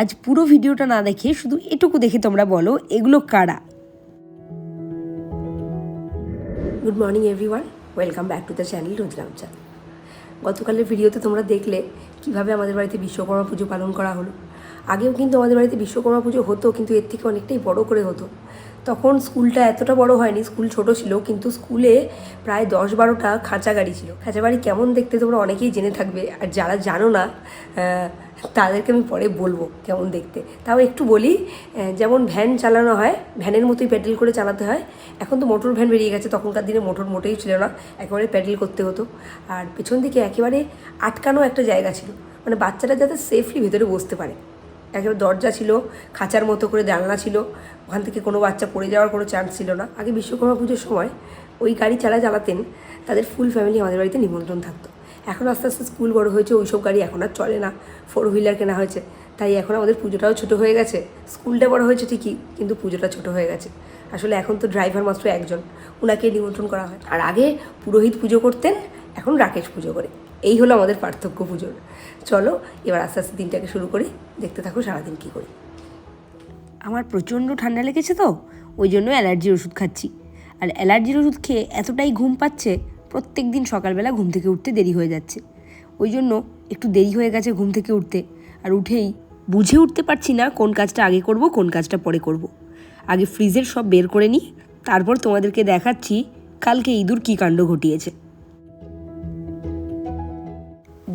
আজ পুরো ভিডিওটা না দেখে শুধু এটুকু দেখে তোমরা বলো, এগুলো কারা? Good morning everyone welcome back to the channel রোজরামচাঁদ গতকালের ভিডিওতে তোমরা দেখলে কীভাবে আমাদের বাড়িতে বিশ্বকর্মা পুজো পালন করা হলো। আগেও কিন্তু আমাদের বাড়িতে বিশ্বকর্মা পুজো হতো, কিন্তু এর থেকে অনেকটাই বড় করে হতো। তখন স্কুলটা এতটা বড় হয়নি, স্কুল ছোট ছিল, কিন্তু স্কুলে প্রায় দশ বারোটা খাঁচা গাড়ি ছিল। খাঁচা বাড়ি কেমন দেখতে তোমরা অনেকেই জেনে থাকবে, আর যারা জানো না তাদেরকে আমি পরে বলব কেমন দেখতে। তাও একটু বলি যেমন ভ্যান চালানো হয়, ভ্যানের মতোই প্যাডেল করে চালাতে হয়। এখন তো মোটর ভ্যান বেরিয়ে গেছে, তখনকার দিনে মোটর মোটেই ছিল না, একেবারে প্যাডেল করতে হতো। আর পেছন দিকে একেবারে আটকানো একটা জায়গা ছিল মানে বাচ্চারা যাতে সেফলি ভেতরে বসতে পারে। একেবারে দরজা ছিল, খাঁচার মতো করে জানলা ছিল, ওখান থেকে কোনো বাচ্চা পড়ে যাওয়ার কোনো চান্স ছিল না। আগে বিশ্বকর্মা পুজোর সময় ওই গাড়ি চালা চালাতেন, তাদের ফুল ফ্যামিলি আমাদের বাড়িতে নিমন্ত্রণ থাকতো। এখন আস্তে আস্তে স্কুল বড় হয়েছে, ওইসব গাড়ি এখন আর চলে না ফোর হুইলার কেনা হয়েছে, তাই এখন আমাদের পুজোটাও ছোট হয়ে গেছে। স্কুলটা বড় হয়েছে ঠিকই, কিন্তু পুজোটা ছোট হয়ে গেছে। আসলে এখন তো ড্রাইভার মাত্র একজন ওনাকে নিমন্ত্রণ করা হয়। আর আগে পুরোহিত পুজো করতেন, এখন রাকেশ পুজো করে। এই হলো আমাদের পার্থক্য পুজোর। চলো, এবার আস্তে আস্তে দিনটাকে শুরু করি। দেখতে থাকো সারাদিন কী করি। আমার প্রচণ্ড ঠান্ডা লেগেছে তো, ওই জন্য অ্যালার্জির ওষুধ খাচ্ছি। আর অ্যালার্জির ওষুধ খেয়ে এতটাই ঘুম পাচ্ছে, প্রত্যেক দিন সকালবেলা ঘুম থেকে উঠতে দেরি হয়ে যাচ্ছে। ওই জন্য একটু দেরি হয়ে গেছে ঘুম থেকে উঠতে। আর উঠেই বুঝে উঠতে পারছি না কোন কাজটা আগে করব, কোন কাজটা পরে করব। আগে ফ্রিজের সব বের করে নিই, তারপর তোমাদেরকে দেখাচ্ছি কালকে ইঁদুর কী কাণ্ড ঘটিয়েছে।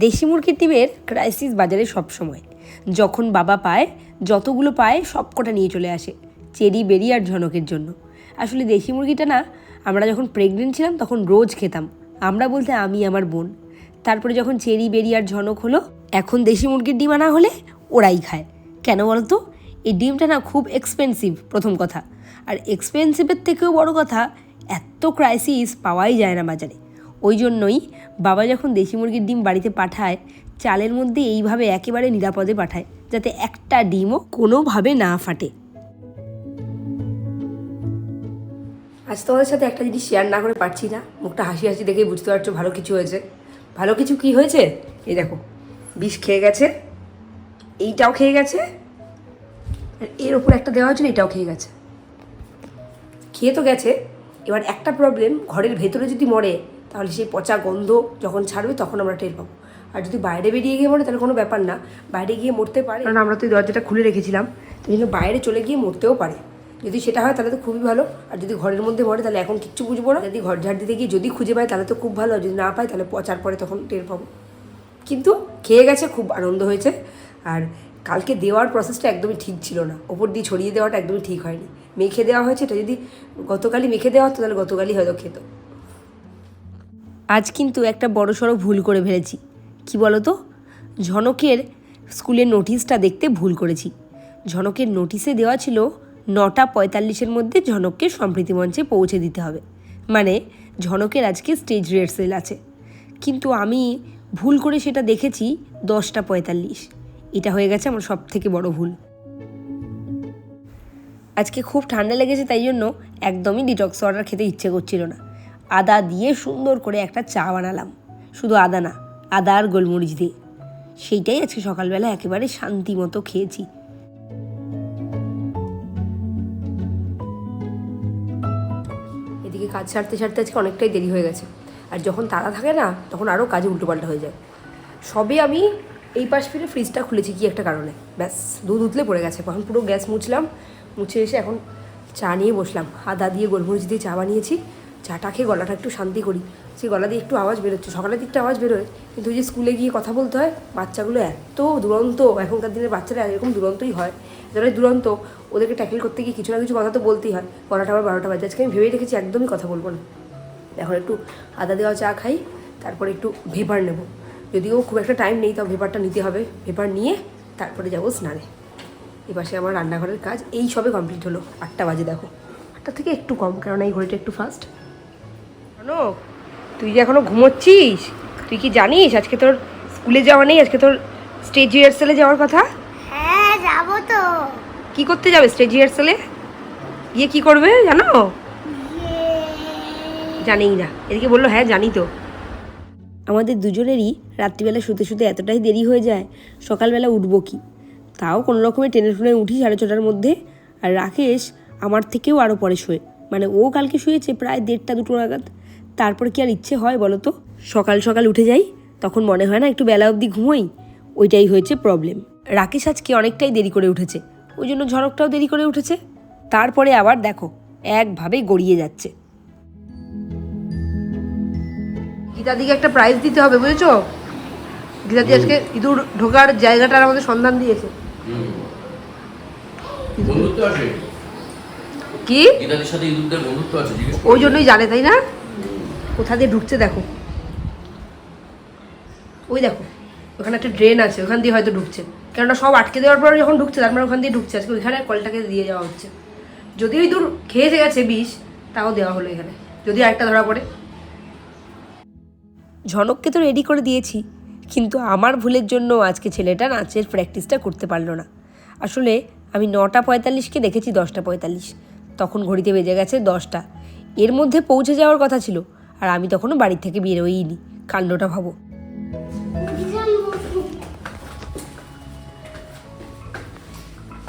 দেশি মুরগির ডিমের ক্রাইসিস বাজারে সব সময় যখন বাবা পায়, যতগুলো পায় সব কটা নিয়ে চলে আসে, চেরি, বেরি আর ঝনকের জন্য। আসলে দেশি মুরগিটা না, আমরা যখন প্রেগনেন্ট ছিলাম, তখন রোজ খেতাম। আমরা বলতে আমি, আমার বোন। তারপরে যখন চেরি, বেরি আর ঝনক হলো, এখন দেশি মুরগির ডিম আনা হলে ওরাই খায়। কেন বলতো? এই ডিমটা না খুব এক্সপেন্সিভ প্রথম কথা। আর এক্সপেন্সিভের থেকেও বড় কথা, এত ক্রাইসিস পাওয়াই যায় না বাজারে। ওই জন্যই বাবা যখন দেশি মুরগির ডিম বাড়িতে পাঠায়, চালের মধ্যে এইভাবে একেবারে নিরাপদে পাঠায়, যাতে একটা ডিমও কোনোভাবে না ফাটে। আজ তোমাদের সাথে একটা জিনিস শেয়ার না করে পারছি না। মুখটা হাসি হাসি দেখেই বুঝতে পারছ ভালো কিছু হয়েছে। ভালো কিছু কি হয়েছে? এই দেখো, বিষ খেয়ে গেছে, এইটাও খেয়ে গেছে, আর এর ওপর একটা দেওয়া হয়েছিল, এটাও খেয়ে গেছে। খেয়ে তো গেছে, এবার একটা প্রবলেম ঘরের ভেতরে যদি মরে তাহলে সেই পচা গন্ধ যখন ছাড়বে তখন আমরা টের পাবো। আর যদি বাইরে বেরিয়ে গিয়ে মরে তাহলে কোনো ব্যাপার না। বাইরে গিয়ে মরতে পারে। কারণ আমরা তো দরজাটা খুলে রেখেছিলাম। সেই জন্য বাইরে চলে গিয়ে মরতেও পারে। যদি সেটা হয় তাহলে তো খুবই ভালো। আর যদি ঘরের মধ্যে মরে তাহলে এখন কিচ্ছু বুঝব না। যদি ঘর ঝাড় দিতে গিয়ে যদি খুঁজে পায় তাহলে তো খুব ভালো। আর যদি না পায় তাহলে পচার পরে তখন টের পাবো। কিন্তু খেয়ে গেছে খুব আনন্দ হয়েছে। আর কালকে দেওয়ার প্রসেসটা একদমই ঠিক ছিল না। ওপর দিয়ে ছড়িয়ে দেওয়াটা একদমই ঠিক হয়নি। মেখে দেওয়া হয়েছে এটা যদি গতকালই মেখে দেওয়া হতো তাহলে গতকালই হয়তো খেত। আজ কিন্তু একটা বড় সড়ো ভুল করে ফেলেছি। কি বলো তো ঝনকের স্কুলের নোটিশটা দেখতে ভুল করেছি। ঝনকের নোটিশে দেওয়া ছিল নটা পঁয়তাল্লিশের মধ্যে ঝনককে সম্প্রীতি মঞ্চে পৌঁছে দিতে হবে। মানে ঝনকের আজকে স্টেজ রিহার্সেল আছে। কিন্তু আমি ভুল করে সেটা দেখেছি দশটা পঁয়তাল্লিশ। এটা হয়ে গেছে আমার সব থেকে বড় ভুল। আজকে খুব ঠান্ডা লেগেছে তাই জন্য একদমই ডিটক্স ওয়াটার খেতে ইচ্ছে করছিল না। আদা দিয়ে সুন্দর করে একটা চা বানালাম। শুধু আদা না, আদা আর গোলমরিচ দিয়ে। সেইটাই আজকে সকালবেলা একেবারে শান্তি মতো খেয়েছি। এদিকে কাজ ছাড়তে ছাড়তে আজকে অনেকটাই দেরি হয়ে গেছে। আর যখন তারা থাকে না, তখন আরও কাজে উল্টোপাল্টা হয়ে যায়। সবে আমি এই পাশ ফিরে ফ্রিজটা খুলেছি কি একটা কারণে। ব্যাস, দুধ উতলে পড়ে গেছে। এখন পুরো গ্যাস মুছলাম, মুছে এসে এখন চা নিয়ে বসলাম। আদা দিয়ে গোলমরিচ দিয়ে চা বানিয়েছি। চাটা খেয়ে গলাটা একটু শান্তি করি। সেই গলা দিয়ে একটু আওয়াজ বেরোচ্ছে। সকালের দিকটা আওয়াজ বেরোয়, কিন্তু ওই যে স্কুলে গিয়ে কথা বলতে হয়, বাচ্চাগুলো এত দুরন্ত, এখনকার দিনের বাচ্চারা এরকম দুরন্তই হয়। যারাই দুরন্ত, ওদেরকে ট্যাকেল করতে গিয়ে কিছু না কিছু কথা তো বলতেই হয়। গলাটা আবার বারোটা বাজে। আজকে আমি ভেবেই রেখেছি একদমই কথা বলব না। এখন একটু আদা দেওয়া চা খাই, তারপরে একটু ভেপার নেব। যদিও খুব একটা টাইম নেই, তাও ভেপারটা নিতে হবে। ভেপার নিয়ে তারপরে যাব স্নানে। এপাশে আমার রান্নাঘরের কাজ, এই সবে কমপ্লিট হলো। আটটা বাজে দেখো। আটটা থেকে একটু কম কারণ এই ঘড়িটা একটু ফাস্ট তুই যে এখনও ঘুমোচ্ছিস তুই কি জানিস আজকে তোর স্কুলে যাওয়া নেই আজকে তোর স্টেজ রিহার্সালে যাওয়ার কথা? হ্যাঁ যাব তো। কি করতে যাবে স্টেজ রিহার্সালে গিয়ে কি করবে জানো? জানেই না এদিকে বলল হ্যাঁ জানি তো। আমাদের দুজনেরই রাত্রিবেলা শুতে শুতে এতটাই দেরি হয়ে যায় সকালবেলা উঠবো কি? তাও কোনো রকমের টেনে টুনে উঠি সাড়ে ছটার মধ্যে আর রাকেশ আমার থেকেও আরও পরে শোয়ে। মানে ও কালকে শুয়েছে প্রায় দেড়টা দুটো নাগাদ। তারপর কি আর ইচ্ছে হয় বলো তো? সকাল সকাল উঠে যাই তখন মনে হয় না একটু বেলা অবধি ঘুমোই ওইটাই হয়েছে প্রবলেম রাকেশ আজকে অনেকটাই দেরি করে উঠেছে ওই জন্য ঝড়কটাও দেরি করে উঠেছে। তারপরে আবার দেখো একভাবে গড়িয়ে যাচ্ছে। গীতাদিকে একটা প্রাইজ দিতে হবে বুঝেছ? গীতাদি আজকে ইঁদুর ঢোকার জায়গাটার আমাদের সন্ধান দিয়েছে। কি? গীতাদের সাথে ইঁদুরদের বন্ধুত্ব আছে ওই জন্যই জানে তাই না? কোথা দিয়ে ঢুকছে দেখো। ওই দেখো, ওখানে একটা ড্রেন আছে, ওখান দিয়ে হয়তো ঢুকছে। কেননা সব আটকে দেওয়ার পরে যখন ঢুকছে, তার মানে ওখান দিয়ে ঢুকছে। আজকে ওইখানে কলটাকে দিয়ে যাওয়া হচ্ছে। যদি ওই দূর খেয়ে গেছে বিষ, তাও দেওয়া হলো এখানে। যদি আরেকটা ধরা পড়ে। ঝনককে তো রেডি করে দিয়েছি, কিন্তু আমার ভুলের জন্য আজকে ছেলেটা নাচের প্র্যাকটিসটা করতে পারল না। আসলে আমি নটা পঁয়তাল্লিশকে দেখেছি দশটা পঁয়তাল্লিশ। তখন ঘড়িতে বেজে গেছে দশটা। এর মধ্যে পৌঁছে যাওয়ার কথা ছিল। আর আমি তখনও বাড়ি থেকে বেরোইনি, কাণ্ডটা ভাবো।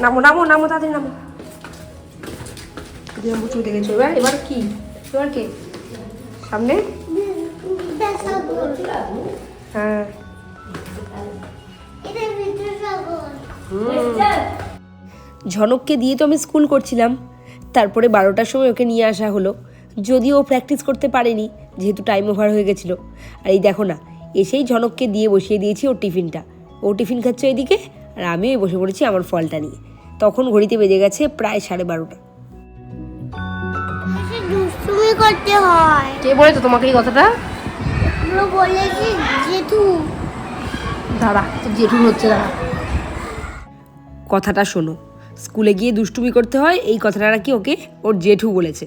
নামো নামো নামো তাদের নামো। এবার কি? এবার কে? সামনে? হ্যাঁ। ঝনককে দিয়ে তো আমি স্কুল করছিলাম, তারপরে বারোটার সময় ওকে নিয়ে আসা হলো। যদিও ও প্র্যাকটিস করতে পারেনি যেহেতু টাইম ওভার হয়ে গেছিল। আর এই দেখো না এসেই ঝনককে দিয়ে বসিয়ে দিয়েছি ওর টিফিনটা। ও টিফিন খাচ্ছে ওইদিকে আর আমিও বসে পড়েছি আমার ফলটা নিয়ে। তখন ঘড়িতে বেজে গেছে প্রায় সাড়ে বারোটা। দুষ্টুমি করতে হয়। কে বলেছ তোমাকে এই কথাটা? জেঠু। দাঁড়া হচ্ছে দাঁড়া। কথাটা শোনো স্কুলে গিয়ে দুষ্টুমি করতে হয় এই কথাটা নাকি ওকে ওর জেঠু বলেছে।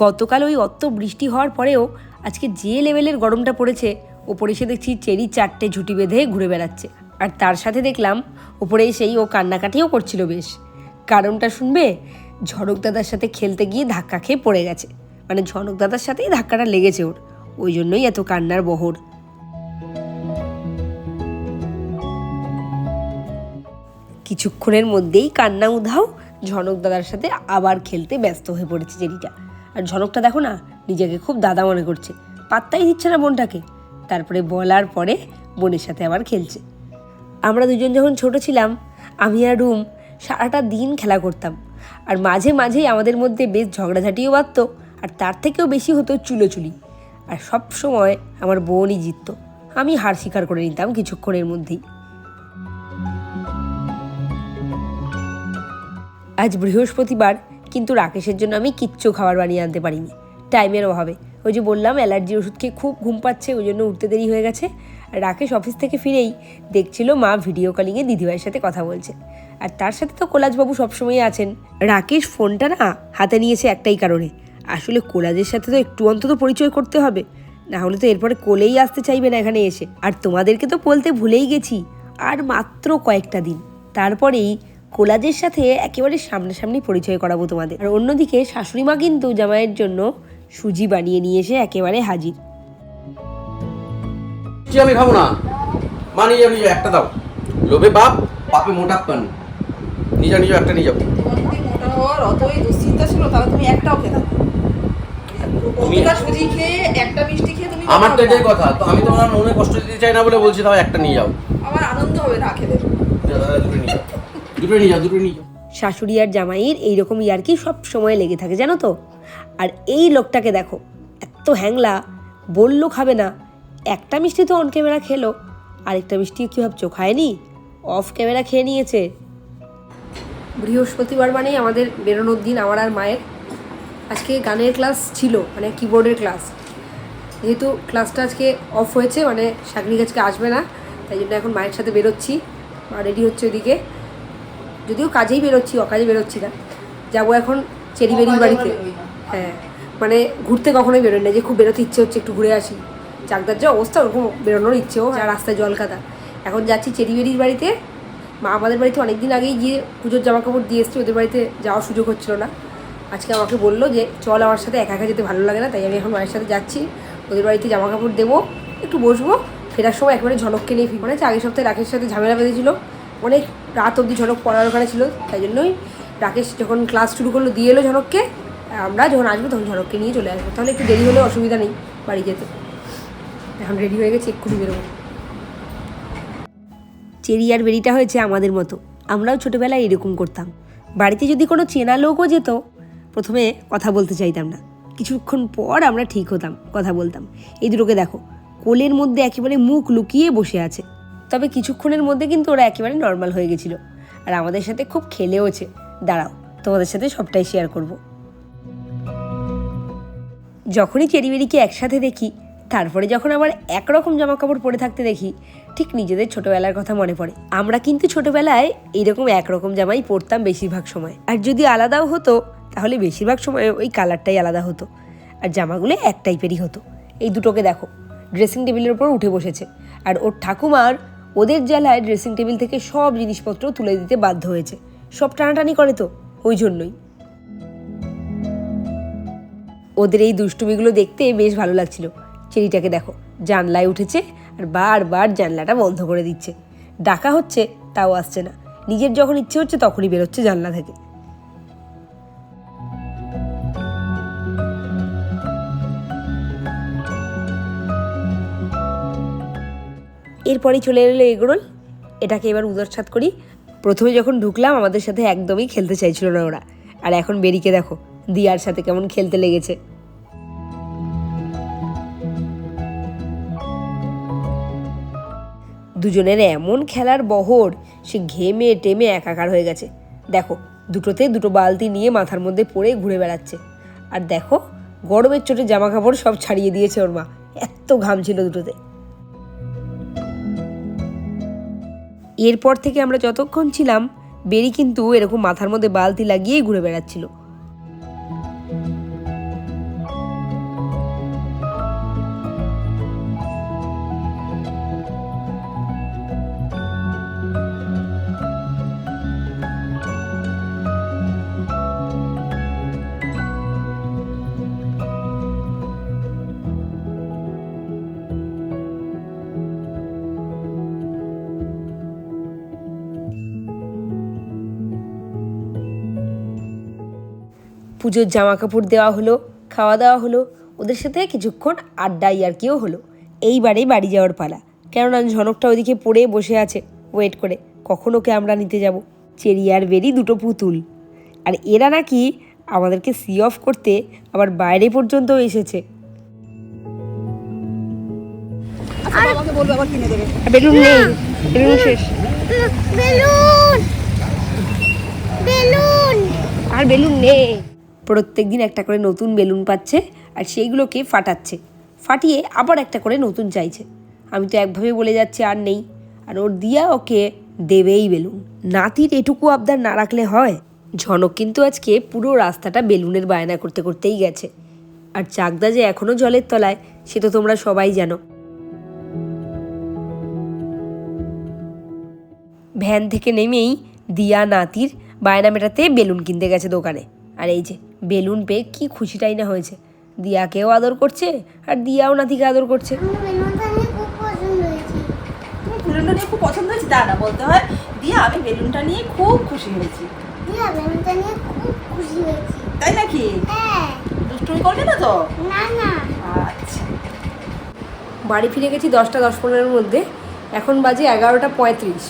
গতকাল ওই অত বৃষ্টি হওয়ার পরেও আজকে যে লেভেলের গরমটা পড়েছে, ওপরে এসে দেখছি চেরি চারটে ঝুটি বেঁধে ঘুরে বেড়াচ্ছে। আর তার সাথে দেখলাম, ওপরে সেই ও কান্নাকাটিও করছিল বেশ। কারণটা শুনবে? ঝড়ক দাদার সাথে খেলতে গিয়ে ধাক্কা খেয়ে পড়ে গেছে। মানে ঝনক দাদার সাথেই ধাক্কাটা লেগেছে ওর। ওই জন্যই এত কান্নার বহর। কিছুক্ষণের মধ্যেই কান্না উধাও ঝনক দাদার সাথে আবার খেলতে ব্যস্ত হয়ে পড়েছে জেরিটা আর ঝনকটা দেখো না, নিজেকে খুব দাদা মনে করছে। পাত্তাই দিচ্ছে না বোনটাকে। তারপরে বলার পরে বোনের সাথে আবার খেলছে। আমরা দুজন যখন ছোট ছিলাম, আমি আর রুম, সারাটা দিন খেলা করতাম। আর মাঝে মাঝেই আমাদের মধ্যে বেশ ঝগড়াঝাটিও বাঁধত, আর তার থেকেও বেশি হতো চুলোচুলি। আর সব সময় আমার বোনই জিতত। আমি হার স্বীকার করে নিতাম কিছুক্ষণের মধ্যেই। আজ বৃহস্পতিবার কিন্তু রাকেশের জন্য আমি কিচ্ছু খাবার বানিয়ে আনতে পারিনি। টাইমের অভাবে। ওই যে বললাম, অ্যালার্জির ওষুধ খেয়ে খুব ঘুম পাচ্ছে, ওই জন্য উঠতে দেরি হয়ে গেছে। আর রাকেশ অফিস থেকে ফিরেই দেখছিল মা ভিডিও কলিংয়ে দিদিভাইয়ের সাথে কথা বলছে। আর তার সাথে তো কোলাজবাবু সবসময়ই আছেন। রাকেশ ফোনটা না হাতে নিয়েছে একটাই কারণে। আসলে কোলাজের সাথে তো একটু অন্তত পরিচয় করতে হবে। না হলে তো এরপরে কোলেই আসতে চাইবে না এখানে এসে। আর তোমাদেরকে তো বলতে ভুলেই গেছি। আর মাত্র কয়েকটা দিন। তারপরেই কোলাজের সাথে একেবারে সামনাসামনি পরিচয় করাবো তোমাদের। আর অন্যদিকে শাশুড়ি মা কিন্তু জামাইয়ের জন্য সুজি বানিয়ে নিয়ে এসে একেবারে হাজির। আমি খাব না? মা নিয়ে যাও একটা দাও। লোভে বাপ বাপে মোটা পান। নিয়ে যাও নিয়ে একটা নিয়ে যাও। মোটা হওয়ার অতই দুশ্চিন্তা ছিল তাহলে তুমি একটাও খেতে না। সুজি খেয়ে একটা মিষ্টি খেয়ে তুমি আমার তো এটাই কথা। তো আমি তোমার মনে কষ্ট দিতে চাই না বলে বলছি তাও একটা নিয়ে যাও। আমার আনন্দ হবে না খেলে দুটো নিয়ে যাও। দুটো নিয়ে যাও, দুটো নিয়ে যাও। শাশুড়ি আর জামাইয়ের এইরকম ইয়ার্কি সব সময় লেগে থাকে জানো তো? আর এই লোকটাকে দেখো, এত হ্যাংলা, বলল খাবে না। একটা মিষ্টি তো অন ক্যামেরা খেলো, আরেকটা মিষ্টি কী ভাবছ, খায়নি? অফ ক্যামেরা খেয়ে নিয়েছে। বৃহস্পতিবার মানেই আমাদের বেরোনোর দিন, আমার আর মায়ের। আজকে গানের ক্লাস ছিল মানে কিবোর্ডের ক্লাস যেহেতু ক্লাসটা আজকে অফ হয়েছে মানে সাগরিক আজকে আসবে না, তাই জন্য এখন মায়ের সাথে বেরোচ্ছি। মা রেডি হচ্ছে ওইদিকে। যদিও কাজেই বেরোচ্ছি অকাজে বেরোচ্ছি না। যাব এখন চেরি চেরিবেরির বাড়িতে। হ্যাঁ মানে ঘুরতে কখনোই বেরোই না যে খুব বেরোতে ইচ্ছে হচ্ছে একটু ঘুরে আসি। চাকদার যে অবস্থা ওরকম বেরোনোর ইচ্ছেও আর রাস্তায় জল কাদা। এখন যাচ্ছি চেরিবেরির বাড়িতে। মা আমাদের বাড়িতে অনেক দিন আগেই গিয়ে পুজোর জামা কাপড় দিয়ে এসছি ওদের বাড়িতে যাওয়ার সুযোগ হচ্ছিল না। আজকে আমাকে বলল যে চল আমার সাথে একা একা যেতে ভালো লাগে না তাই আমি এখন মায়ের সাথে যাচ্ছি। ওদের বাড়িতে জামা কাপড় দেবো একটু বসবো ফেরার সময় একেবারে ঝনককে নিয়ে ফির মনে আগের সপ্তাহে রাকেশের সাথে ঝামেলা বেঁধেছিল। অনেক রাত অবধি ঝনক পড়ার ওখানে ছিল, তাই জন্যই রাকেশ যখন ক্লাস শুরু করল, দিয়ে এলো ঝনককে, আমরা যখন আসব তখন ঝনককে নিয়ে চলে আসব। তাহলে একটু দেরি হলে অসুবিধা নেই বাড়ি যেতে। এখন রেডি হয়ে গেছে, এক্ষুনি বেরোবো। চেরি আর বেরিটা হয়েছে আমাদের মতো। আমরাও ছোটোবেলায় এরকম করতাম। বাড়িতে যদি কোনো চেনা লোকও যেত, প্রথমে কথা বলতে চাইতাম না। কিছুক্ষণ পর আমরা ঠিক হতাম, কথা বলতাম। এই দুটোকে দেখো, কোলের মধ্যে একেবারে মুখ লুকিয়ে বসে আছে। তবে কিছুক্ষণের মধ্যে কিন্তু ওরা একেবারে নর্মাল হয়ে গেছিল। আর আমাদের সাথে খুব খেলেওছে। দাঁড়াও, তোমাদের সাথে সবটাই শেয়ার করব। যখনই চেরিবেরিকে একসাথে দেখি, তারপরে যখন আবার একরকম জামা কাপড় পরে থাকতে দেখি, ঠিক নিজেদের ছোটবেলার কথা মনে পড়ে। আমরা কিন্তু ছোটবেলায় এইরকম একরকম জামাই পরতাম বেশিরভাগ সময়। আর যদি আলাদাও হতো, তাহলে বেশিরভাগ সময় ওই কালারটাই আলাদা হতো। আর জামাগুলো এক টাইপেরই হতো। এই দুটোকে দেখো ড্রেসিং টেবিলের উপর উঠে বসেছে। আর ওর ঠাকুমার ওদের জেলায় ড্রেসিং টেবিল থেকে সব জিনিসপত্র তুলে দিতে বাধ্য হয়েছে। সব টানাটানি করে তো, ওই জন্যই। ওদের এই দুষ্টুমিগুলো দেখতে বেশ ভালো লাগছিল। চেরিটাকে দেখো, জানলায় উঠেছে আর বারবার জানলাটা বন্ধ করে দিচ্ছে। ডাকা হচ্ছে, তাও আসছে না। নিজের যখন ইচ্ছে হচ্ছে তখনই বেরোচ্ছে জানলা থেকে। এরপরই চলে এলো এগরোল। এটাকে এবার উদরছাত করি। প্রথমে যখন ঢুকলাম, আমাদের সাথে একদমই খেলতে চাইছিল না ওরা। আর এখন বেরিকে দেখো, দিয়ার সাথে কেমন খেলতে লেগেছে। দুজনের এমন খেলার বহর, সে ঘেমে টেমে একাকার হয়ে গেছে। দেখো, দুটোতে দুটো বালতি নিয়ে মাথার মধ্যে পড়ে ঘুরে বেড়াচ্ছে। আর দেখো, গরমের চোটে জামা কাপড় সব ছাড়িয়ে দিয়েছে ওর মা। এত ঘাম ছিল দুটোতে। এরপর থেকে আমরা যতক্ষণ ছিলাম বেরি কিন্তু এরকম মাথার মধ্যে বালতি লাগিয়েই ঘুরে বেড়াচ্ছিল। পুজোর জামা কাপড় দেওয়া হলো খাওয়া দাওয়া হলো ওদের সাথে কিছুক্ষণ আড্ডা ইয়ার্কিও হলো। এইবারে বাড়ি যাওয়ার পালা। কেননা ঝনকটা ওদিকে পড়ে বসে আছে ওয়েট করে কখন ওকে আমরা নিতে যাব? চেরি আর বেরি দুটো পুতুল। আর এরা নাকি আমাদেরকে সি অফ করতে আবার বাইরে পর্যন্ত এসেছে। বাবাকে বলব আবার কিনে দেবে। বেলুন নেই বেলুন শেষ। বেলুন! বেলুন! আর বেলুন নেই। প্রত্যেক দিন একটা করে নতুন বেলুন পাচ্ছে আর সেইগুলোকে ফাটাচ্ছে। ফাটিয়ে আবার একটা করে নতুন চাইছে। আমি তো একভাবে বলে যাচ্ছি আর নেই। আর ওর দিয়া ওকে দেবেই বেলুন। নাতির এটুকু আবদার না রাখলে হয়? ঝনক কিন্তু আজকে পুরো রাস্তাটা বেলুনের বায়না করতে করতেই গেছে। আর চাকদা যে এখনও জলের তলায়, সে তো তোমরা সবাই জানো। ভ্যান থেকে নেমেই দিয়া নাতির বায়না মেটাতে বেলুন কিনতে গেছে দোকানে। আর এই যে বেলুন পেয়ে কি খুশিটাই না হয়েছে। দিয়াকেও আদর করছে আর দিয়াও নাতিকে আদর করছে। বেলুনটা নিয়ে খুব পছন্দ হয়েছে? না বলতে হয় দিয়ে আমি বেলুনটা নিয়ে খুব খুশি হয়েছি। দিয়া বেলুনটা নিয়ে খুব খুশি হয়েছি। তাই নাকি? হ্যাঁ। দুষ্টুমি করবে না তো? না না। আচ্ছা। বাড়ি ফিরে গেছি দশটা দশ পনেরোর মধ্যে। এখন বাজে এগারোটা পঁয়ত্রিশ।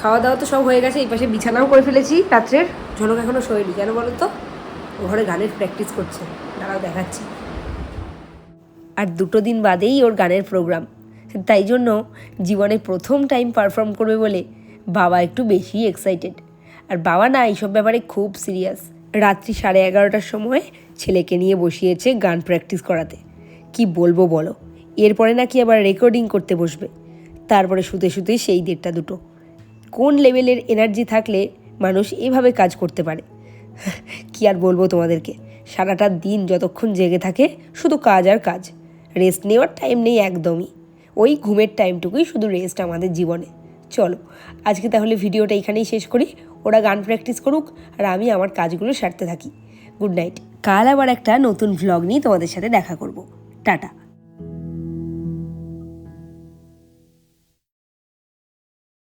খাওয়া দাওয়া তো সব হয়ে গেছে এই পাশে বিছানাও করে ফেলেছি রাত্রের। ঝনক এখনও শোয়নি কেন বলো তো? ঘরে গানের প্র্যাকটিস করছে। দাঁড়াও দেখাচ্ছি। আর দুটো দিন বাদেই ওর গানের প্রোগ্রাম তাই জন্য জীবনে প্রথম টাইম পারফর্ম করবে বলে বাবা একটু বেশি এক্সাইটেড আর বাবা না এইসব ব্যাপারে খুব সিরিয়াস রাত্রি সাড়ে এগারোটার সময় ছেলেকে নিয়ে বসিয়েছে গান প্র্যাকটিস করাতে। কি বলব বলো? এরপরে নাকি আবার রেকর্ডিং করতে বসবে। তারপরে শুতে শুতে সেই দেড়টা দুটো। কোন লেভেলের এনার্জি থাকলে মানুষ এভাবে কাজ করতে পারে? আর বলব তোমাদেরকে, সারাটা দিন যতক্ষণ জেগে থাকে শুধু কাজ আর কাজ। রেস্ট নেওয়ার টাইম নেই একদমই। ওই ঘুমের টাইমটুকুই শুধু রেস্ট আমাদের জীবনে। চলো, আজকে তাহলে ভিডিওটা এখানেই শেষ করি। ওরা গান প্র্যাকটিস করুক আর আমি আমার কাজগুলো সারতে থাকি। গুড নাইট কাল আবার একটা নতুন ভ্লগ নিয়ে তোমাদের সাথে দেখা করব। টাটা।